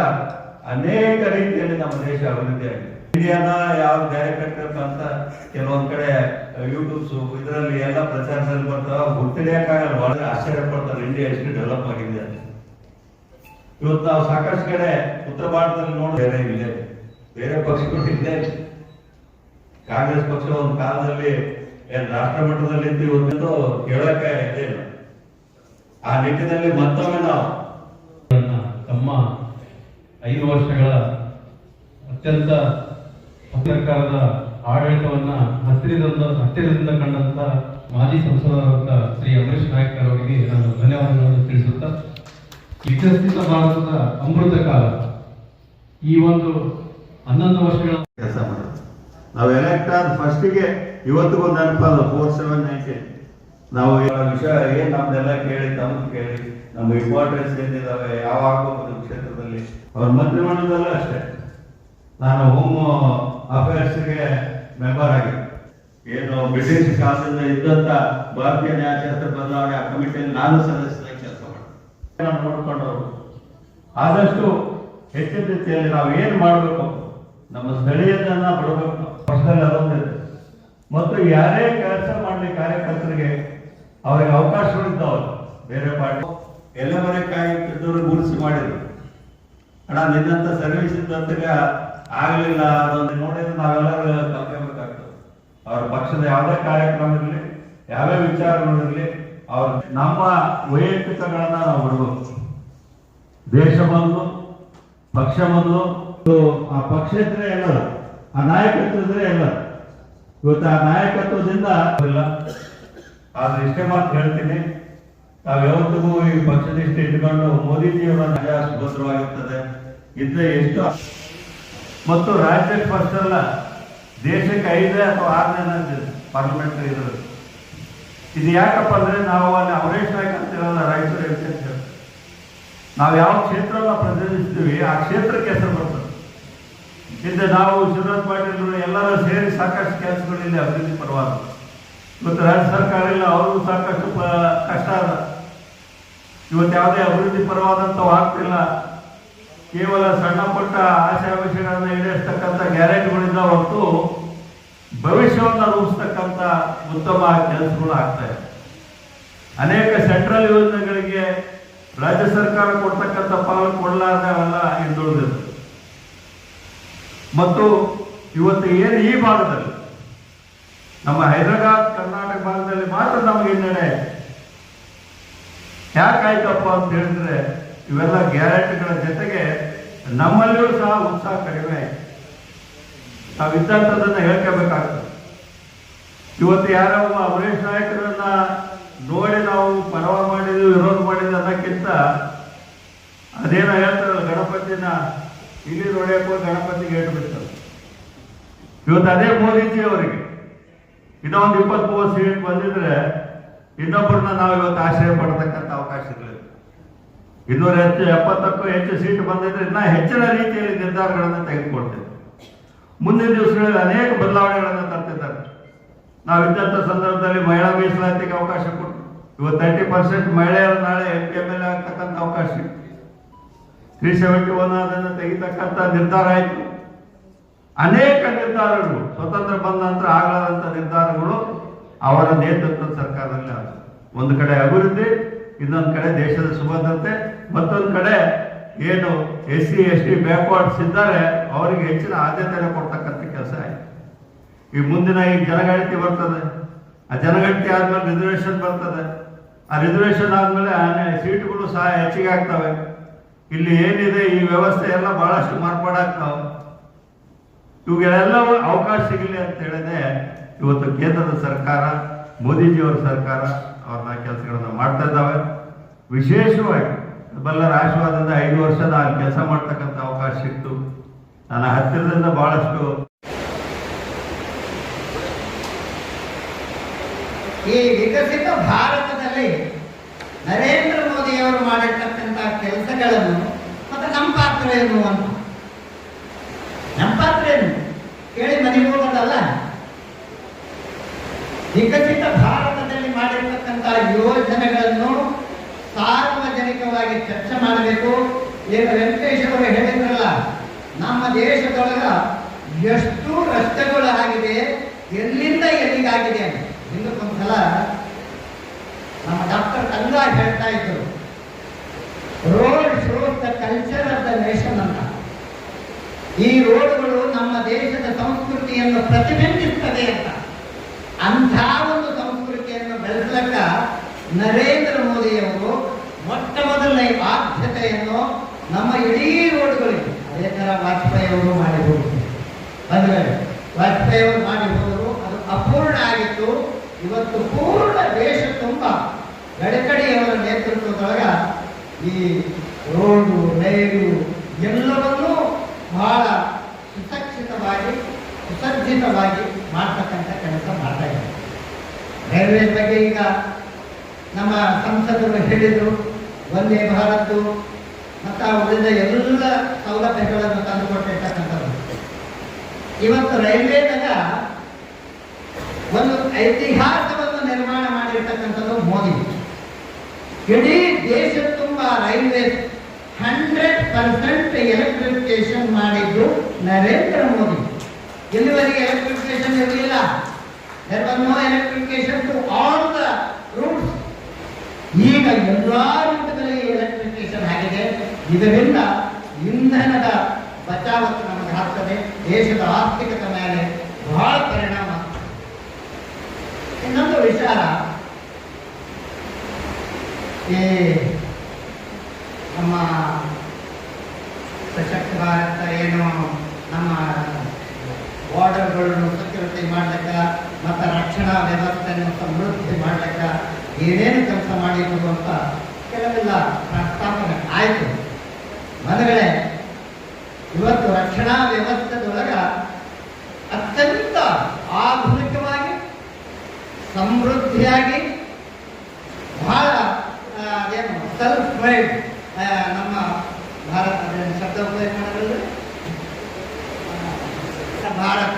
ಅನೇಕ ರೀತಿಯಲ್ಲಿ ನಮ್ಮ ದೇಶ ಅಭಿವೃದ್ಧಿ ಆಗಿದೆ. ಇಂಡಿಯಾನ ಯಾವ ಡೈರೆಕ್ಟರ್ ಅಂತ ಕೆಲವೊಂದ್ ಕಡೆ ಯೂಟ್ಯೂಬ್ಸ್ ಇದರಲ್ಲಿ ಎಲ್ಲ ಪ್ರಚಾರದಲ್ಲಿ ಬರ್ತಾವ. ಗುರ್ತಿಡಿಯಕ್ಕಾಗಲ್ಲ ಬಹಳ ಆಶ್ಚರ್ಯ ಪಡ್ತಾರೆ. ಇಂಡಿಯಾ ಎಷ್ಟು ಡೆವಲಪ್ ಆಗಿದೆ ಅಂತ. ಇವತ್ತು ನಾವು ಸಾಕಷ್ಟು ಕಡೆ ಉತ್ತರ ಭಾರತದಲ್ಲಿ ನೋಡಿ ಬೇರೆ ಇಲ್ಲ. ಬೇರೆ ಪಕ್ಷಗಳು ಇಲ್ಲೇ. ಕಾಂಗ್ರೆಸ್ ಪಕ್ಷ ಒಂದು ಕಾಲದಲ್ಲಿ ರಾಷ್ಟ್ರ ಮಟ್ಟದಲ್ಲಿ ಇವತ್ತು ಕೇಳಕ್ಕೆ ಇದೆ ಆ ನಿಟ್ಟಿನಲ್ಲಿ ಮತ್ತೊಮ್ಮೆ ನಾವು ತಮ್ಮ ಐದು ವರ್ಷಗಳ ಅತ್ಯಂತ ಸರ್ಕಾರದ ಆಡಳಿತವನ್ನ ಹತ್ತಿರದಿಂದ ಹತ್ತಿರದಿಂದ ಕಂಡಂತ ಮಾಜಿ ಸಂಸದರಾದಂತ ಶ್ರೀ ಅಮರೀಶ್ ನಾಯ್ಕ ಅವರಿಗೆ ನಾನು ಧನ್ಯವಾದಗಳನ್ನು ತಿಳಿಸುತ್ತಾ, ವಿಕಸಿತ ಭಾರತದ ಅಮೃತ ಕಾಲ. ಈ ಒಂದು ಹನ್ನೊಂದು ವರ್ಷಗಳ ಕೆಲಸ ಮಾಡೋದು ನಾವು ಎಲೆಕ್ಟ್ ಆದ ಫಸ್ಟಿಗೆ ಇವತ್ತಿಗೂ ನೆನಪಲ್ಲ ಫೋರ್ ಸೆವೆನ್ ನೈನ್ಟೀನ್ ನಾವು ವಿಷಯ ಏನ್ ನಮ್ದೆಲ್ಲ ಕೇಳಿ ತಮ್ಮ ಕೇಳಿ, ನಮ್ಮ ಇಂಪಾರ್ಟೆನ್ಸ್ ಏನಿದಾವೆ ಯಾವ ಆಗ್ಬೇಕು ಕ್ಷೇತ್ರದಲ್ಲಿ ಅವ್ರ ಮಂತ್ರಿಮಂಡಲದಲ್ಲೂ ಅಷ್ಟೇ. ನಾನು ಹೋಮ್ ಅಫೇರ್ಸ್ಗೆ ಮೆಂಬರ್ ಆಗಿ. ಏನು ಬ್ರಿಟಿಷ್ ಕಾಲದಿಂದ ಇದ್ದಂತ ಭಾರತೀಯ ನ್ಯಾಯಶಾಸ್ತ್ರ ಬದಲಾವಣೆ ಆ ಕಮಿಟಿಯಲ್ಲಿ ನಾನು ಸದಸ್ಯನಾಗಿ ಕೆಲಸ ಮಾಡಿದೆ. ನೋಡ್ಕೊಂಡವರು. ಆದಷ್ಟು ಹೆಚ್ಚಿನ ರೀತಿಯಲ್ಲಿ ನಾವು ಏನು ಮಾಡಬೇಕು? ನಮ್ಮ ಸ್ಥಳೀಯ ಜನ ಬಿಡಬೇಕು ಪಕ್ಷದಲ್ಲಿ ಅದೊಂದಿದೆ ಮತ್ತು ಯಾರೇ ಕೆಲಸ ಮಾಡಲಿ ಕಾರ್ಯಕರ್ತರಿಗೆ ಅವರಿಗೆ ಅವಕಾಶಗಳಿದ್ದಾವಲ್ಲ ಬೇರೆ ಪಾರ್ಟಿ. ಎಲ್ಲ ಮನೆ ಕಾಯಿ ಗುರುಸಿ ಮಾಡಿದ್ರು. ಅಣ್ಣ, ನಿನ್ನಂತ ಸರ್ವಿಸ್ ಇದ್ದಂತಗ ಆಗ್ಲಿಲ್ಲ ಅದೊಂದು ನೋಡಿದ್ರೆ ನಾವೆಲ್ಲರೂ ಕಲ್ತ್ಕೋಬೇಕಾಗ್ತದೆ ಅವ್ರ ಪಕ್ಷದ ಯಾವುದೇ ಕಾರ್ಯಕ್ರಮ ಇರಲಿ ಯಾವ್ಯಾವ ವಿಚಾರಗಳಿರಲಿ, ಅವ್ರ ನಮ್ಮ ವೈಯಕ್ತಿಕಗಳನ್ನ ನಾವು ಬಿಡ್ಬೋದು ದೇಶ ಬಂದು, ಪಕ್ಷ ಬಂದು ಆ ಪಕ್ಷ ಇದ್ರೆ ಎಲ್ಲ ಆ ನಾಯಕತ್ವ ಇದ್ರೆ ಎಲ್ಲ ಇವತ್ತು ಆ ನಾಯಕತ್ವದಿಂದ ಆದ್ರೆ ಇಷ್ಟೇ ಮಾತು ಹೇಳ್ತೀನಿ, ನಾವ್ ಯಾವತ್ತಿಗೂ ಈ ಪಕ್ಷದಿಷ್ಟ ಇಟ್ಕೊಂಡು ಮೋದಿಜಿಯವರ ಸುಭದ್ರವಾಗಿರ್ತದೆ. ಇದ್ರೆ ಎಷ್ಟು? ಮತ್ತು ರಾಜ್ಯಕ್ಕೆ ಅಲ್ಲ ದೇಶಕ್ಕೆ ಐದೇ ಅಥವಾ ಆರನೇ ಪಾರ್ಲಿಮೆಂಟ್ ಇರೋದು. ಇದು ಯಾಕಪ್ಪ ಅಂದ್ರೆ ನಾವು ಅಲ್ಲಿ ಅವರೇಶ್ ನಾಯ್ಕ ಅಂತ ಹೇಳಲ್ಲ, ರಾಯಚೂರು ಅಂತ ನಾವು ಯಾವ ಕ್ಷೇತ್ರವನ್ನು ಪ್ರತಿನಿಧಿಸ್ತೀವಿ, ಆ ಕ್ಷೇತ್ರಕ್ಕೆ ಹೆಸರು ಬರ್ತದೆ. ಹಿಂದೆ ನಾವು ಶಿವರಾಜ್ ಪಾಟೀಲ್ ಎಲ್ಲರೂ ಸೇರಿ ಸಾಕಷ್ಟು ಕೆಲಸಗಳು ಇಲ್ಲಿ ಅಭಿವೃದ್ಧಿ ಪರವಾದ ಇವತ್ತು ರಾಜ್ಯ ಸರ್ಕಾರ ಇಲ್ಲ ಅವರು ಸಾಕಷ್ಟು ಕಷ್ಟ ಅದ. ಇವತ್ತು ಯಾವುದೇ ಅಭಿವೃದ್ಧಿ ಪರವಾದಂಥವು ಆಗ್ತಿಲ್ಲ. ಕೇವಲ ಸಣ್ಣ ಪುಟ್ಟ ಆಶೆ ಆಮಿಷಗಳನ್ನ ಈಡೇರಿಸ್ತಕ್ಕಂಥ ಗ್ಯಾರಂಟಿಗಳಿಂದ ಹೊರತು ಭವಿಷ್ಯವನ್ನು ರೂಪಿಸ್ತಕ್ಕಂಥ ಉತ್ತಮ ಕೆಲಸಗಳು ಆಗ್ತಾ ಇದೆ. ಅನೇಕ ಸೆಂಟ್ರಲ್ ಯೋಜನೆಗಳಿಗೆ ರಾಜ್ಯ ಸರ್ಕಾರ ಕೊಡ್ತಕ್ಕಂಥ ಪಾಲು ಕೊಡಲಾರ್ದೆ ಅವೆಲ್ಲ ಹಿಂದುಳಿದಿದೆ ಮತ್ತು ಇವತ್ತು ಏನು ಈ ಭಾಗದಲ್ಲಿ, ನಮ್ಮ ಹೈದರಾಬಾದ್, ಕರ್ನಾಟಕ ಭಾಗದಲ್ಲಿ ಮಾತ್ರ ನಮಗೆ ಹಿನ್ನಡೆ. ಯಾಕಾಯ್ತಪ್ಪ ಅಂತ ಹೇಳಿದ್ರೆ ಇವೆಲ್ಲ ಗ್ಯಾರಂಟಿಗಳ ಜೊತೆಗೆ ನಮ್ಮಲ್ಲಿಯೂ ಸಹ ಉತ್ಸಾಹ ಕಡಿಮೆ. ಆ ನಾವು ಹೇಳ್ಕೋಬೇಕಾಗ್ತದೆ. ಇವತ್ತು ಯಾರೋ ಒಬ್ಬ ಅಮರೀಶ್ ನಾಯಕರನ್ನ ನೋಡಿ ನಾವು ಪರವ ಮಾಡಿದ್ವಿ, ವಿರೋಧ ಮಾಡಿದ್ವಿ ಅನ್ನೋಕ್ಕಿಂತ ಅದೇನೋ ಹೇಳ್ತಾರಲ್ಲ, ಗಣಪತಿನ ಇಲ್ಲಿ ನೋಡ್ಯಕ್ಕೆ ಗಣಪತಿ ಗಣಪತಿಗೆ ಏಟು ಬಿಡ್ತಾರೆ. ಇವತ್ತು ಅದೇ ಮೋದಿಜಿ ಅವರಿಗೆ ಇನ್ನೊಂದು ಇಪ್ಪತ್ತ್ ಮೂವತ್ತು ಸೀಟ್ ಬಂದಿದ್ರೆ ಇನ್ನೊಬ್ಬರನ್ನ ನಾವು ಇವತ್ತು ಆಶ್ರಯ ಪಡ್ತಕ್ಕಂಥ ಅವಕಾಶಗಳಿವೆ. ಇನ್ನೂರ ಹೆಚ್ಚು, ಎಪ್ಪತ್ತಕ್ಕೂ ಹೆಚ್ಚು ಸೀಟ್ ಬಂದಿದ್ರೆ ಇನ್ನೂ ಹೆಚ್ಚಿನ ರೀತಿಯಲ್ಲಿ ನಿರ್ಧಾರಗಳನ್ನು ತೆಗೆದುಕೊಳ್ತೇವೆ. ಮುಂದಿನ ದಿವಸಗಳಲ್ಲಿ ಅನೇಕ ಬದಲಾವಣೆಗಳನ್ನು ತರ್ತಿದ್ದಾರೆ. ನಾವು ಇದ್ದಂಥ ಸಂದರ್ಭದಲ್ಲಿ ಮಹಿಳಾ ಮೀಸಲಾತಿಗೆ ಅವಕಾಶ ಕೊಟ್ಟು, ಇವತ್ತು ತರ್ಟಿ ಪರ್ಸೆಂಟ್ ಮಹಿಳೆಯರು ನಾಳೆ M P M L A ಆಗ್ತಕ್ಕಂಥ ಅವಕಾಶ ತ್ರೀ ಸೆವೆಂಟಿ ಒನ್ ಅದನ್ನು ತೆಗಿತಕ್ಕಂಥ ನಿರ್ಧಾರ ಆಯಿತು. ಅನೇಕ ನಿರ್ಧಾರಗಳು, ಸ್ವತಂತ್ರ ಬಂದ ನಂತರ ಆಗಲಾದಂಥ ನಿರ್ಧಾರಗಳು ಅವರ ನೇತೃತ್ವದ ಸರ್ಕಾರದಲ್ಲಿ ಆಗುತ್ತೆ ಒಂದು ಕಡೆ ಅಭಿವೃದ್ಧಿ ಇನ್ನೊಂದು ಕಡೆ ದೇಶದ ಸುಭದ್ರತೆ, ಮತ್ತೊಂದು ಕಡೆ ಏನು S C S T backwards ಇದ್ದಾರೆ, ಅವರಿಗೆ ಹೆಚ್ಚಿನ ಆದ್ಯತೆ ಕೊಡ್ತಕ್ಕಂಥ ಕೆಲಸ ಈ ಮುಂದಿನ ಈ ಜನಗಣತಿ ಬರ್ತದೆ. ಆ ಜನಗಣತಿ ಆದ್ಮೇಲೆ ರಿಸರ್ವೇಷನ್ ಬರ್ತದೆ. ಆ ರಿಸರ್ವೇಶನ್ ಆದ್ಮೇಲೆ ಸೀಟ್ಗಳು ಸಹ ಹೆಚ್ಚಿಗೆ ಆಗ್ತವೆ. ಇಲ್ಲಿ ಏನಿದೆ, ಈ ವ್ಯವಸ್ಥೆ ಎಲ್ಲ ಬಹಳಷ್ಟು ಮಾರ್ಪಾಡಾಗ್ತಾವೆ ಇವುಗಳೆಲ್ಲವೂ ಅವಕಾಶ ಸಿಗಲಿ ಅಂತ ಹೇಳಿದ್ರೆ, ಇವತ್ತು ಕೇಂದ್ರದ ಸರ್ಕಾರ, ಮೋದಿಜಿಯವರ ಸರ್ಕಾರ ಅವ್ರನ್ನ ಕೆಲಸಗಳನ್ನ ಮಾಡ್ತಾ ಇದ್ದಾವೆ. ವಿಶೇಷವಾಗಿ ಬಲ್ಲರ ಆಶೀರ್ವಾದದಿಂದ ಐದು ವರ್ಷದ ಅಲ್ಲಿ ಕೆಲಸ ಮಾಡ್ತಕ್ಕಂಥ ಅವಕಾಶ ಸಿಕ್ತು. ನನ್ನ ಹತ್ತಿರದಿಂದ ಬಹಳಷ್ಟು ಈ ವಿಕಸಿತ ಭಾರತದಲ್ಲಿ ನರೇಂದ್ರ ಮೋದಿಯವರು ಮಾಡಿರ್ತಕ್ಕಂಥ ಕೆಲಸಗಳನ್ನು ಮತ್ತೆ ನಮ್ಮ ಪಾತ್ರ ಏನು ಅಂತ? ನಮ್ಮ ಪಾತ್ರ ಏನು ಕೇಳಿ ಮನೆಗೆ ವಿಕಸಿತ ಭಾರತದಲ್ಲಿ ಮಾಡಿರ್ತಕ್ಕಂಥ ಯೋಜನೆಗಳನ್ನು ಸಾರ್ವಜನಿಕವಾಗಿ ಚರ್ಚೆ ಮಾಡಬೇಕು. ಏನು ವೆಂಕಟೇಶ್ ಅವರು ಹೇಳಿದ್ರಲ್ಲ, ನಮ್ಮ ದೇಶದೊಳಗ ಎಷ್ಟು ರಸ್ತೆಗಳು ಆಗಿದೆ ಎಲ್ಲಿಂದ ಎಲ್ಲಿಗಾಗಿದೆ ಹಿಂದಕ್ಕೊಂದ್ಸಲ ನಮ್ಮ ಡಾಕ್ಟರ್ ಕಂಗಾ ಹೇಳ್ತಾ ಇದ್ರು road shows the culture of the nation ಅಂತ. ಈ ರೋಡ್ಗಳು ನಮ್ಮ ದೇಶದ ಸಂಸ್ಕೃತಿಯನ್ನು ಪ್ರತಿಬಿಂಬಿಸುತ್ತದೆ ಅಂತ. ಅಂಥ ನರೇಂದ್ರ ಮೋದಿಯವರು ಮೊಟ್ಟ ಮೊದಲನೇ ಆದ್ಯತೆಯನ್ನು ನಮ್ಮ ಇಡೀ ರೋಡ್ಗಳಿಗೆ ಅದೇ ಥರ ವಾಜಪೇಯಿ ಅವರು ಹೋಗಿದ್ದರು ಅಂದ್ರೆ ವಾಜಪೇಯಿ ಅವರು ಮಾಡಿ ಹೋದರು ಅದು ಅಪೂರ್ಣ ಆಗಿತ್ತು. ಇವತ್ತು ಪೂರ್ಣ ದೇಶ ತುಂಬ ಗಡಕಡಿಯವರ ನೇತೃತ್ವದೊಳಗ ಈ ರೋಡು, ರೈಲು ಎಲ್ಲವನ್ನೂ ಬಹಳ ಸುಸಕ್ಷಿತವಾಗಿ ಸುಸಜ್ಜಿತವಾಗಿ ಮಾಡ್ತಕ್ಕಂಥ ಕೆಲಸ ಮಾಡ್ತಾ ಇದ್ದಾರೆ. ರೈಲ್ವೆ ಬಗ್ಗೆ ಈಗ ನಮ್ಮ ಸಂಸದರು ಹೇಳಿದರು ಒಂದೇ ಭಾರತ್, ಮತ್ತು ಅವರಿಂದ ಎಲ್ಲ ಸೌಲಭ್ಯಗಳನ್ನು ತಂದುಕೊಟ್ಟಿರ್ತಕ್ಕಂಥದ್ದು ಇವತ್ತು ರೈಲ್ವೇದಾಗ ಒಂದು ಐತಿಹಾಸವನ್ನು ನಿರ್ಮಾಣ ಮಾಡಿರ್ತಕ್ಕಂಥದ್ದು ಮೋದಿ. ಇಡೀ ದೇಶ ತುಂಬ ರೈಲ್ವೆ ಹಂಡ್ರೆಡ್ ಪರ್ಸೆಂಟ್ ಎಲೆಕ್ಟ್ರಿಫಿಕೇಶನ್ ಮಾಡಿದ್ದು ನರೇಂದ್ರ ಮೋದಿ. ಇಲ್ಲಿವರೆಗೆ ಎಲೆಕ್ಟ್ರಿಫಿಕೇಶನ್ ಇರಲಿಲ್ಲ. ಎಲೆಕ್ಟ್ರಿಫಿಕೇಶನ್ ಟು ಆಲ್ ದ ಈಗ ಎಲ್ಲ ರೂಟ್ಗಳಿಗೆ ಎಲೆಕ್ಟ್ರಿಫಿಕೇಶನ್ ಆಗಿದೆ. ಇದರಿಂದ ಇಂಧನದ ಬಚಾವತ್ತು ನಮಗೆ ಆಗ್ತದೆ. ದೇಶದ ಆರ್ಥಿಕತೆ ಮೇಲೆ ಬಹಳ ಪರಿಣಾಮ ಇನ್ನೊಂದು ವಿಚಾರ. ಈ ನಮ್ಮ ಸಶಕ್ತ ಭಾರತ ಏನು ನಮ್ಮ ಬಾರ್ಡರ್ಗಳನ್ನು ಸೆಕ್ಯೂರಿಟಿ ಮಾಡ್ಲಿಕ್ಕ, ಮತ್ತು ರಕ್ಷಣಾ ವ್ಯವಸ್ಥೆಯನ್ನು ಸಮೃದ್ಧಿ ಮಾಡ್ಲಿಕ್ಕ ಏನೇನು ಕೆಲಸ ಮಾಡಿದ್ರು ಅಂತ ಕೆಲವೆಲ್ಲ ಪ್ರಸ್ತಾಪನೆ ಆಯಿತು. ಮನಗಳೇ, ಇವತ್ತು ರಕ್ಷಣಾ ವ್ಯವಸ್ಥೆದೊಳಗ ಅತ್ಯಂತ ಆಧುನಿಕವಾಗಿ, ಸಮೃದ್ಧಿಯಾಗಿ ಬಹಳ ಏನು ಸೆಲ್ಫ್ ಮೇಡ್ ನಮ್ಮ ಭಾರತ ಶಬ್ದ ಉಪಯೋಗ ಮಾಡೋದ್ರಲ್ಲಿ ಭಾರತ,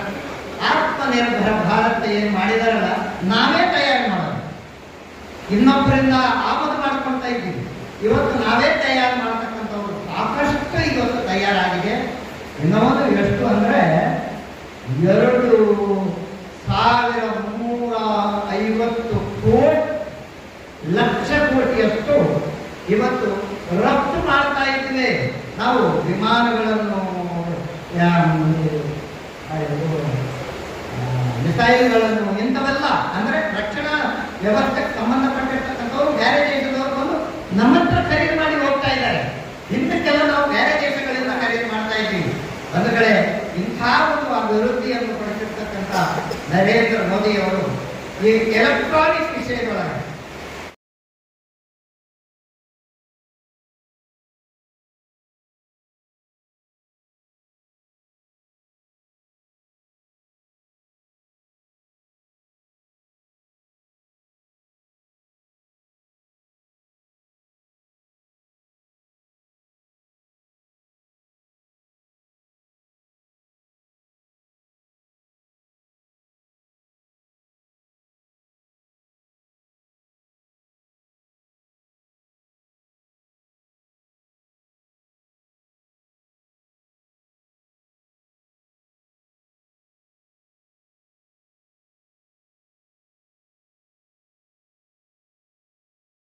ಆತ್ಮನಿರ್ಭರ ಭಾರತ ಏನು ಮಾಡಿದಾರಲ್ಲ, ನಾವೇ ತಯಾರು ಇನ್ನೊಬ್ಬರಿಂದ ಆಮದು ಮಾಡ್ಕೊಳ್ತಾ ಇದ್ದೀವಿ. ಇವತ್ತು ನಾವೇ ತಯಾರು ಮಾಡ್ತಕ್ಕಂಥವ್ರು ಸಾಕಷ್ಟು ಇವತ್ತು ತಯಾರಾಗಿದೆ. ಇನ್ನೊಂದು ಎಷ್ಟು ಅಂದ್ರೆ ಎರಡು ಸಾವಿರ ಮುನ್ನೂರ ಐವತ್ತು ಕೋಟಿ ಲಕ್ಷ ಕೋಟಿಯಷ್ಟು ಇವತ್ತು ರಫ್ತು ಮಾಡ್ತಾ ಇದ್ದೇವೆ. ನಾವು ವಿಮಾನಗಳನ್ನು ಮಿಸೈಲ್ಗಳನ್ನು ಇಂಥವೆಲ್ಲ ಅಂದ್ರೆ ರಕ್ಷಣಾ ವ್ಯವಸ್ಥೆಗೆ ಬಂದು ನಮ್ಮ ಹತ್ರ ಖರೀದಿ ಮಾಡಿ ಹೋಗ್ತಾ ಇದ್ದಾರೆ. ಹಿಂದಕ್ಕೆಲ್ಲ ನಾವು ಬೇರೆ ದೇಶಗಳಿಂದ ಖರೀದಿ ಮಾಡ್ತಾ ಇದ್ದೀವಿ. ಒಂದು ಕಡೆ ಇಂಥ ಒಂದು ಅಭಿವೃದ್ಧಿಯನ್ನು ಪಡೆದಿರ್ತಕ್ಕಂಥ ನರೇಂದ್ರ ಮೋದಿ ಅವರು ಈ ಎಲೆಕ್ಟ್ರಾನಿಕ್ ವಿಷಯದೊಳಗೆ